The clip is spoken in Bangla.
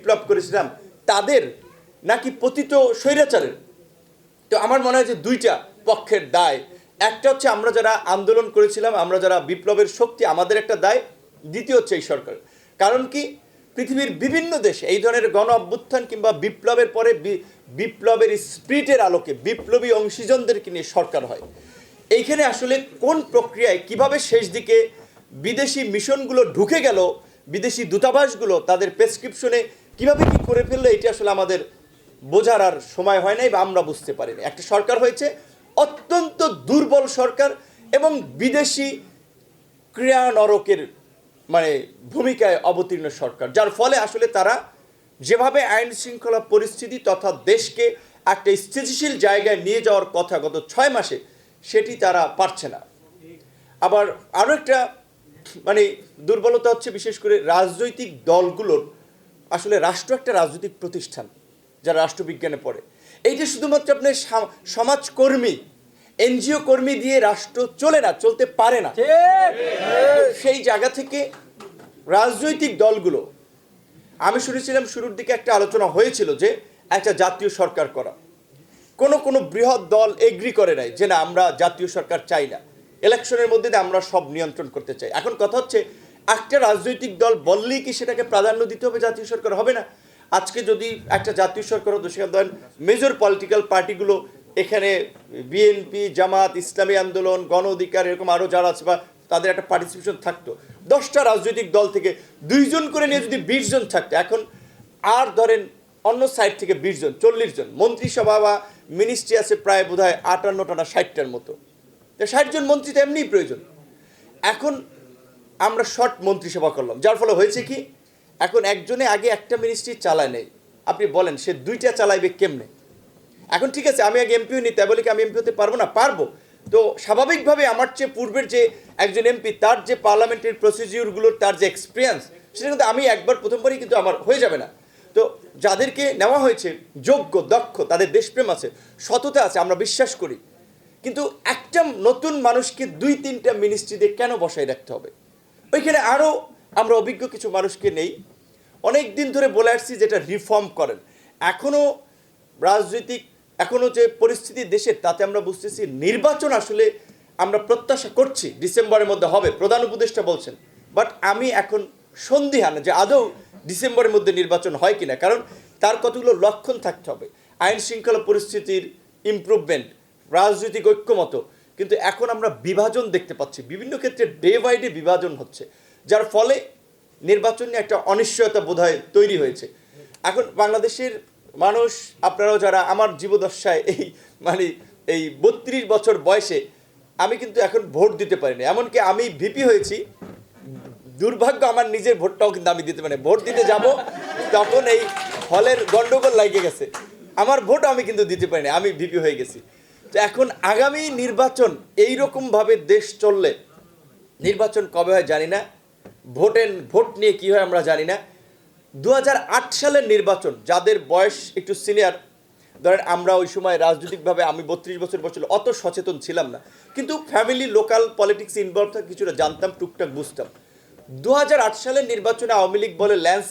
বিপ্লব করেছিলাম, তাদের নাকি পতিত স্বৈরাচারের? তো আমার মনে হয় যে দুইটা পক্ষের দায়। একটা হচ্ছে আমরা যারা আন্দোলন করেছিলাম, আমরা যারা বিপ্লবের শক্তি, আমাদের একটা দায়, দ্বিতীয় হচ্ছে এই সরকার। কারণ কি? পৃথিবীর বিভিন্ন দেশে এই ধরনের গণ অভ্যুত্থান কিংবা বিপ্লবের পরে বিপ্লবের স্পিরিটের আলোকে বিপ্লবী অংশীজনদেরকে নিয়ে সরকার হয়। এইখানে আসলে কোন প্রক্রিয়ায় কীভাবে শেষ দিকে বিদেশি মিশনগুলো ঢুকে গেল, বিদেশি দূতাবাসগুলো তাদের প্রেসক্রিপশনে কীভাবে কি করে ফেলল, এটা আসলে আমাদের বোঝার আর সময় হয় নাই বা আমরা বুঝতে পারিনি। একটা সরকার হয়েছে, অত্যন্ত দুর্বল সরকার এবং বিদেশি ক্রিয়া নরকের মানে ভূমিকায় অবতীর্ণ সরকার, যার ফলে আসলে তারা যেভাবে আইন শৃঙ্খলা পরিস্থিতি তথা দেশকে একটা স্থিতিশীল জায়গায় নিয়ে যাওয়ার কথা গত ছয় মাসে, সেটি তারা পারছে না। আবার আরও একটা মানে দুর্বলতা হচ্ছে বিশেষ করে রাজনৈতিক দলগুলোর আসলে রাষ্ট্র একটা রাজনৈতিক প্রতিষ্ঠান যারা রাষ্ট্রবিজ্ঞানে পড়ে। এইটা শুধুমাত্র আপনার সমাজকর্মী এনজিও কর্মী দিয়ে রাষ্ট্র চলে না চলতে পারে না। সেই জায়গা থেকে রাজনৈতিক দলগুলো আমি শুনেছিলাম শুরুর দিকে একটা আলোচনা হয়েছিল যে একটা জাতীয় সরকার করা। কোনো কোনো বৃহৎ দল এগ্রি করে নাই যে না আমরা জাতীয় সরকার চাই না। ইলেকশনের মধ্যে দিয়ে আমরা সব নিয়ন্ত্রণ করতে চাই। এখন কথা হচ্ছে একটা রাজনৈতিক দল বললেই কি সেটাকে প্রাধান্য দিতে হবে জাতীয় সরকার? হবে না। আজকে যদি একটা জাতীয় সরকার হতো, সেখানে ধরেন মেজর পলিটিক্যাল পার্টিগুলো এখানে বিএনপি জামাত, ইসলামী আন্দোলন, গণ অধিকার, এরকম আরও যারা আছে বা তাদের একটা পার্টিসিপেশন থাকতো। দশটা রাজনৈতিক দল থেকে দুইজন করে নিয়ে যদি বিশ জন থাকতো, এখন আর ধরেন অন্য সাইড থেকে বিশ জন, চল্লিশ জন, মন্ত্রিসভা বা মিনিস্ট্রি আছে প্রায় বোধ হয় আটান্নটা না ষাটটার মতো। তো ষাট জন মন্ত্রী তো এমনিই প্রয়োজন। এখন আমরা শর্ট মন্ত্রিসভা করলাম। যার ফলে হয়েছে কি, এখন একজনে আগে একটা মিনিস্ট্রি চালায় নেই। আপনি বলেন, সে দুইটা চালাইবে কেমনে? এখন ঠিক আছে, আমি আগে এমপিও হইনি তাই বলে কি আমি এমপি হতে পারব না? পারব। তো স্বাভাবিকভাবে আমার চেয়ে পূর্বের যে একজন এমপি তার যে পার্লামেন্টের প্রসিডিউরগুলোর তার যে এক্সপিরিয়েন্স সেটা কিন্তু আমি একবার প্রথমবারই কিন্তু আমার হয়ে যাবে না। তো যাদেরকে নেওয়া হয়েছে, যোগ্য, দক্ষ, তাদের দেশপ্রেম আছে, সততা আছে, আমরা বিশ্বাস করি। কিন্তু একটা নতুন মানুষকে দুই তিনটা মিনিস্ট্রিতে কেন বসায় রাখতে হবে? ওইখানে আরও আমরা অভিজ্ঞ কিছু মানুষকে নেই। অনেক দিন ধরে বলে আসছি যেটা রিফর্ম করেন। এখনও রাজনৈতিক এখনও যে পরিস্থিতি দেশের, তাতে আমরা বুঝতেছি নির্বাচন আসলে আমরা প্রত্যাশা করছি, ডিসেম্বরের মধ্যে হবে, প্রধান উপদেষ্টা বলছেন। বাট আমি এখন সন্দিহান যে আদৌ ডিসেম্বরের মধ্যে নির্বাচন হয় কিনা, কারণ তার কতগুলো লক্ষণ থাকতে হবে। আইন শৃঙ্খলা পরিস্থিতির ইমপ্রুভমেন্ট রাজনৈতিক ঐক্যমত কিন্তু এখন আমরা বিভাজন দেখতে পাচ্ছি। বিভিন্ন ক্ষেত্রে ডে বাই ডে বিভাজন হচ্ছে। যার ফলে নির্বাচন নিয়ে একটা অনিশ্চয়তা বোধহয় তৈরি হয়েছে। এখন বাংলাদেশের মানুষ, আপনারাও যারা আমার জীবদশায় এই মানে এই বত্রিশ বছর বয়সে, আমি কিন্তু এখন ভোট দিতে পারিনি। এমনকি আমি ভিপি হয়েছি। দুর্ভাগ্য আমার নিজের ভোটটাও কিন্তু আমি দিতে পারি না। ভোট দিতে যাব, তখন এই হলের গন্ডগোল লাগে গেছে। আমার ভোট আমি কিন্তু দিতে পারিনি। আমি ভিপি হয়ে গেছি। তো এখন আগামী নির্বাচন এই ভাবে দেশ চললে, নির্বাচন কবে হয় জানি না, ভোটের ভোট নিয়ে কী হয় আমরা জানি না। দু হাজার আট সালের নির্বাচন, যাদের বয়স একটু সিনিয়র ধরেন আমরা ওই সময় রাজনৈতিকভাবে আমি বত্রিশ বছর বছর অত সচেতন ছিলাম না। কিন্তু ফ্যামিলি লোকাল পলিটিক্স ইনভলভ কিছুটা জানতাম, টুকটাক বুঝতাম। দু হাজার আট সালের নির্বাচনে আওয়ামী লীগ বলে ল্যান্স